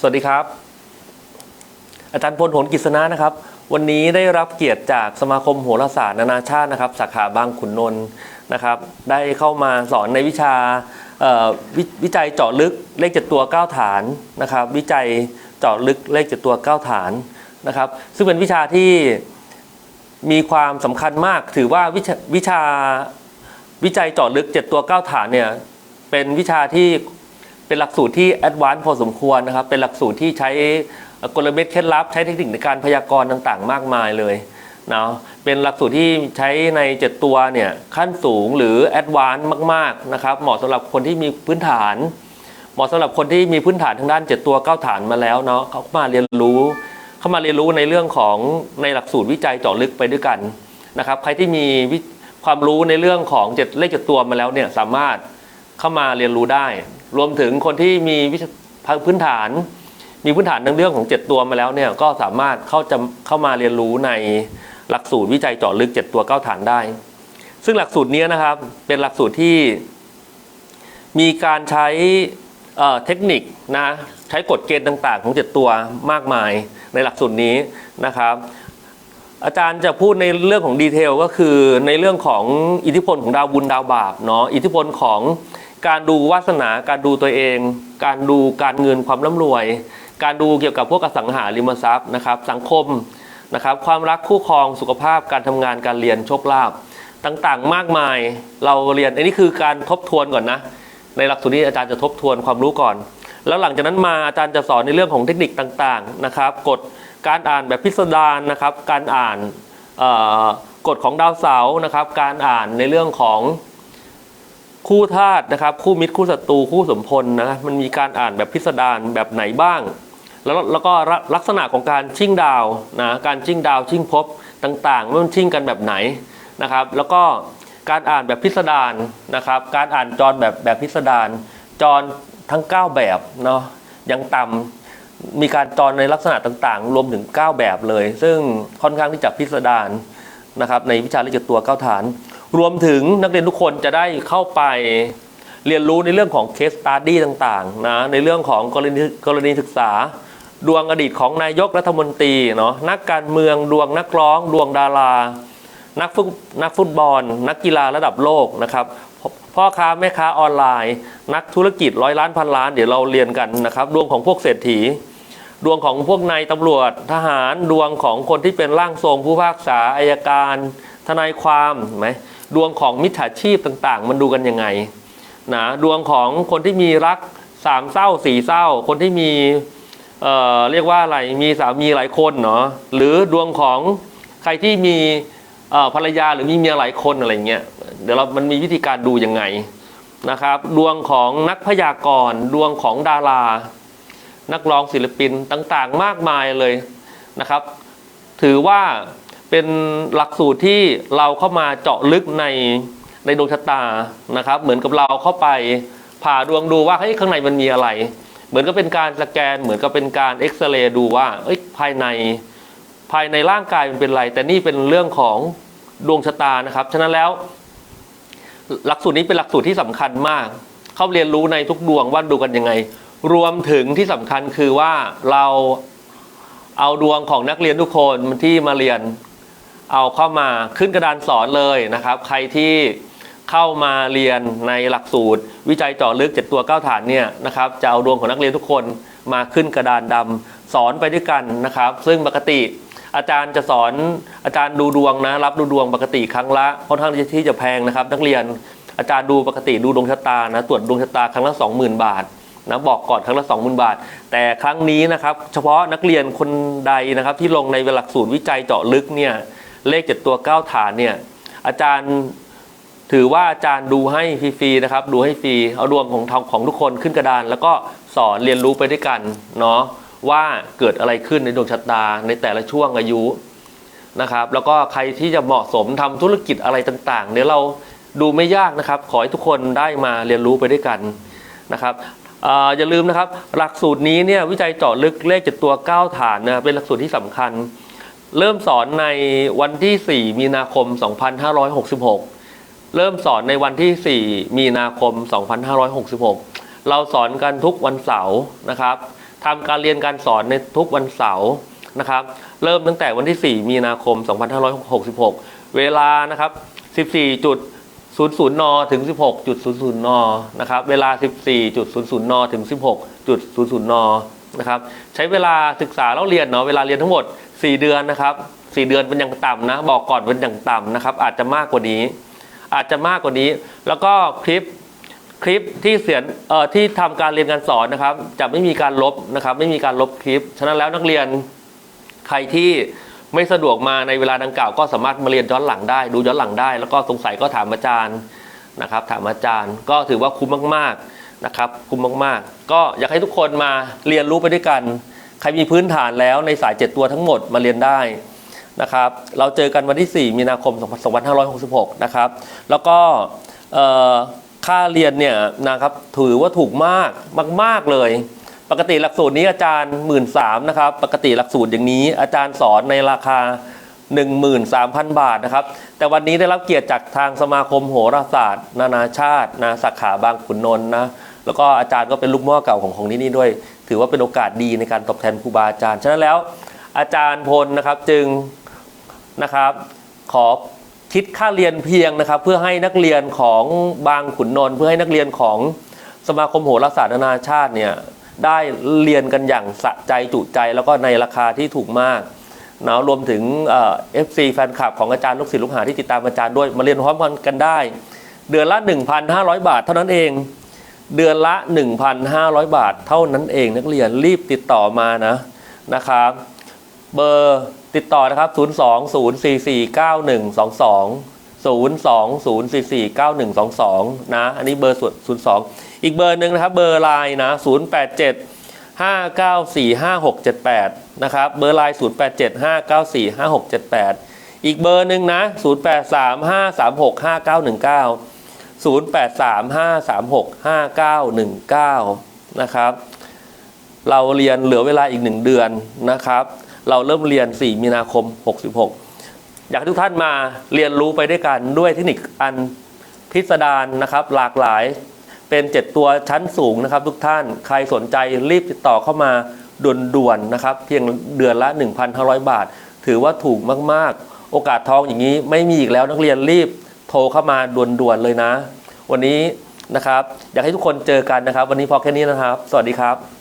สวัสดีครับ อาจารย์พลโหนกิษณะนะครับ วันนี้ได้รับเกียรติจากสมาคมโหราศาสตร์นานาชาตินะครับ สาขาบางขุนนนท์นะครับ ได้เข้ามาสอนในวิชาววิจัยเจาะลึกเลขเจ็ดตัว 9 ฐานนะครับ วิจัยเจาะลึกเลขเจ็ดตัว 9 ฐานนะครับ ซึ่งเป็นวิชาที่มีความสำคัญมาก ถือว่าวิชาวิชาวิจัยเจาะลึก7ตัว 9 ฐานเนี่ยเป็นวิชาที่ เป็นหลักสูตรที่แอดวานซ์พอสมควรนะครับ เป็นหลักสูตรที่ใช้กลเม็ดเคล็ดลับ ใช้เทคนิคในการพยากรณ์ต่างๆ มากมายเลยเนาะเป็นหลักสูตรที่ใช้ใน 7 ตัวเนี่ยขั้นสูงหรือแอดวานซ์มากๆนะครับ เหมาะสำหรับคนที่มีพื้นฐาน เหมาะสำหรับคนที่มีพื้นฐานทางด้าน 7 ตัว 9 ฐานมาแล้วเนาะเขามาเรียนรู้ เข้ามาเรียนรู้ในเรื่องของในหลักสูตรวิจัยเจาะลึกไปด้วยกันนะครับ ใครที่มีความรู้ในเรื่องของเจ็ดเลขเจ็ดตัวมาแล้วเนี่ยสามารถ เข้ามาเรียนรู้ได้ รวมถึงคนที่มีวิชาพื้นฐาน มีพื้นฐานในเรื่องของ 7 ตัวมาแล้วเนี่ยก็สามารถเข้าจะเข้ามาเรียนรู้ในหลักสูตรวิจัยเจาะลึก 7 ตัว 9 ฐานได้ ซึ่งหลักสูตรนี้นะครับเป็นหลักสูตรที่มีการใช้เเทคนิคนะใช้กฎเกณฑ์ต่างๆ ของ 7 ตัวมากมายในหลักสูตรนี้นะครับ อาจารย์จะพูดในเรื่องของดีเทลก็คือในเรื่องของอิทธิพลของดาวบุญดาวบาปเนาะอิทธิพลของ การดูวาสนา การดูตัวเอง การดูการเงินความร่ำรวย การดูเกี่ยวกับพวกอสังหาริมทรัพย์นะครับ สังคมนะครับ ความรักคู่ครองสุขภาพการทำงานการเรียนโชคลาภต่างๆ มากมาย เราเรียนอันนี้คือการทบทวนก่อนนะ ในหลักสูตรนี้อาจารย์จะทบทวนความรู้ก่อน แล้วหลังจากนั้นมาอาจารย์จะสอนในเรื่องของเทคนิคต่างๆนะครับ กฎการอ่านแบบพิสดารนะครับ การอ่านกฎของดาวเสาร์นะครับ การอ่านในเรื่องของ คู่ธาตุนะครับ คู่มิตรคู่ศัตรูคู่สมพลนะมันมีการอ่านแบบพิสดารแบบไหนบ้าง แล้วแล้วก็ลักษณะของการชิ่งดาวนะการชิ่งดาวชิ่งภพต่างๆว่ามันชิ่งกันแบบไหนนะครับ แล้วก็การอ่านแบบพิสดารนะครับ การอ่านจรแบบแบบพิสดารจรทั้ง 9 แบบเนาะยังต่ำมีการจรในลักษณะต่างๆ รวมถึง 9 แบบเลย ซึ่งค่อนข้างที่จะพิสดารนะครับในวิชาเลขจ็ดตัว 9 ฐาน รวมถึงนักเรียนทุกคนจะได้เข้าไปเรียนรู้ในเรื่องของเคสตัดดี้ต่างๆนะในเรื่องของกรณีกรณีศึกษา ดวงอดีตของนายกรัฐมนตรีเนาะนักการเมืองดวงนักร้อง ดวงดารา นักฟุตนักฟุตบอล นักกีฬาระดับโลกนะครับพ่อค้าแม่ค้าออนไลน์ นักธุรกิจร้อยล้านพันล้านเดี๋ยวเราเรียนกันนะครับดวงของพวกเศรษฐี ดวงของพวกนายตำรวจทหารดวงของคนที่เป็นร่างทรงผู้พิพากษาอายการ ทนายความไหม ดวงของมิจฉาชีพต่างๆ มันดูกันยังไงนะดวงของคนที่มีรักสามเศร้าสี่เศร้า คนที่มีเอ่อเรียกว่าอะไรมีสามีหลายคนเนาะหรือดวงของใครที่มีเอ่อภรรยาหรือมีเมียหลายคนอะไรเงี้ยเดี๋ยวเรา มันมีวิธีการดูยังไงนะครับ ดวงของนักพยากรณ์ดวงของดารา นักร้องศิลปินต่างๆ มากมายเลยนะครับ ถือว่า เป็นหลักสูตรที่เราเข้ามาเจาะลึกในในดวงชะตานะครับ เหมือนกับเราเข้าไปผ่าดวงดูว่าเฮ้ยข้างในมันมีอะไร เหมือนกับเป็นการสแกน เหมือนกับเป็นการเอ็กซเรย์ดูว่าเอ้ยภายในภายในร่างกายมันเป็นไร แต่นี่เป็นเรื่องของดวงชะตานะครับ ฉะนั้นแล้ว หลักสูตรนี้เป็นหลักสูตรที่สำคัญมาก เข้าเรียนรู้ในทุกดวงว่าดูกันยังไง รวมถึงที่สำคัญคือว่าเราเอาดวงของนักเรียนทุกคนที่มาเรียน เอาเข้ามาขึ้นกระดานสอนเลยนะครับ ใครที่เข้ามาเรียนในหลักสูตร วิจัยเจาะลึก 7 ตัว 9 ฐานเนี่ยนะครับจะเอาดวงของนักเรียนทุกคนมาขึ้นกระดานดำสอนไปด้วยกันนะครับ ซึ่งปกติอาจารย์จะสอนอาจารย์ดูดวงนะรับดูดวงปกติครั้งละค่อนข้างที่จะแพงนะครับ นักเรียนอาจารย์ดูปกติดูดวงชะตานะตรวจดวงชะตาครั้งละ 20,000 บาทนะบอกก่อนครั้งละ 20,000 บาท แต่ครั้งนี้นะครับเฉพาะนักเรียนคนใดนะครับที่ลงในหลักสูตรวิจัยเจาะลึกเนี่ย เลขเจ็ดตัว 9 ฐานเนี่ยอาจารย์ถือว่าอาจารย์ดูให้ฟรีๆนะครับ ดูให้ฟรีเอาดวงของทางของทุกคนขึ้นกระดาน แล้วก็สอนเรียนรู้ไปด้วยกันเนาะว่าเกิดอะไรขึ้นในดวงชะตาในแต่ละช่วงอายุนะครับแล้วก็ใครที่จะเหมาะสมทำธุรกิจอะไรต่างๆ เดี๋ยวเราดูไม่ยากนะครับ ขอให้ทุกคนได้มาเรียนรู้ไปด้วยกันนะครับออย่าลืมนะครับ หลักสูตรนี้เนี่ยวิจัยเจาะลึกเลขเจ็ดตัว 9 ฐานนะเป็นหลักสูตรที่สำคัญ เริ่มสอนในวันที่ 4 มีนาคม 2566 เริ่มสอนในวันที่ 4 มีนาคม 2566 เราสอนกันทุกวันเสาร์นะครับทำการเรียนการสอนในทุกวันเสาร์นะครับ เริ่มตั้งแต่วันที่ 4 มีนาคม 2566 เวลานะครับ 14.00 น ถึง 16.00 น นะครับ เวลา 14.00 น ถึง 16.00 น นะครับ ใช้เวลาศึกษาแล้วเรียนเนาะ เวลาเรียนทั้งหมด 4เดือนนะครับ4เดือนเป็นอย่างต่ำนะ บอกก่อนเป็นอย่างต่ำนะครับ อาจจะมากกว่านี้ อาจจะมากกว่านี้ แล้วก็คลิปคลิปที่เสียนเอ่อที่ทำการเรียนการสอนนะครับ จะไม่มีการลบนะครับ ไม่มีการลบคลิป ฉะนั้นแล้วนักเรียนใครที่ไม่สะดวกมาในเวลาดังกล่าวก็สามารถมาเรียนย้อนหลังได้ ดูย้อนหลังได้ แล้วก็สงสัยก็ถามอาจารย์นะครับ ถามอาจารย์ก็ถือว่าคุ้มมาก ๆนะครับ คุ้มมาก ๆ ก็อยากให้ทุกคนมาเรียนรู้ไปด้วยกัน ใครมีพื้นฐานแล้วในสาย 7 ตัวทั้งหมดมาเรียนได้นะครับ เราเจอกันวันที่ 4 มีนาคม 2566 นะครับ แล้วก็ค่าเรียนเนี่ยนะครับถือว่าถูกมากมาก ๆ เลย ปกติหลักสูตรนี้อาจารย์ 1 3ื่นนะครับ ปกติหลักสูตรอย่างนี้อาจารย์สอนในราคา 13,000 บาทนะครับ แต่วันนี้ได้รับเกียรติจากทางสมาคมโหราศาสตร์ นานาชาตินะสาขาบางขุนนนท์นะ แล้วก็อาจารย์ก็เป็นลูกม้อเก่าของของที่นี่ด้วย ถือว่าเป็นโอกาสดีในการตอบแทนครูบาอาจารย์ ฉะนั้นแล้วอาจารย์พลนะครับจึงนะครับขอคิดค่าเรียนเพียงนะครับ เพื่อให้นักเรียนของบางขุนนนท์เพื่อให้นักเรียนของสมาคมโหราศาสตร์นานาชาติเนี่ยได้เรียนกันอย่างสะใจจุใจ แล้วก็ในราคาที่ถูกมากนะรวมถึงเอฟซีแฟนคลับของอาจารย์ลูกศิษย์ลูกหาที่ติดตามอาจารย์ด้วยมาเรียนพร้อมกันได้ เดือนละ 1,500 บาทเท่านั้นเอง เดือนละ 1,500 บาท เท่านั้นเองนักเรียนรีบติดต่อมานะนะครับ เบอร์ติดต่อนะครับ 020449122 020449122 นะ อันนี้เบอร์ส่วน02 อีกเบอร์หนึ่งนะครับ เบอร์ไลน์นะ 087 5945678 นะครับ เบอร์ไลน์087 5945678 อีกเบอร์หนึ่งนะ 0835365919 083 536 5919 นะครับ เราเรียนเหลือเวลาอีกหนึ่งเดือนนะครับ เราเริ่มเรียน 4 มีนาคม 66 อยากให้ทุกท่านมาเรียนรู้ไปด้วยกันด้วยเทคนิคอันพิสดารนะครับ หลากหลายเป็น 7 ตัวชั้นสูงนะครับ ทุกท่านใครสนใจรีบติดต่อเข้ามาด่วนๆนะครับ เพียงเดือนละ 1,500 บาท ถือว่าถูกมากๆ โอกาสทองอย่างนี้ไม่มีอีกแล้วนักเรียนรีบ รเข้ามาด่วนๆเลยนะ วันนี้นะครับ อยากให้ทุกคนเจอกันนะครับ วันนี้พอแค่นี้นะครับ สวัสดีครับ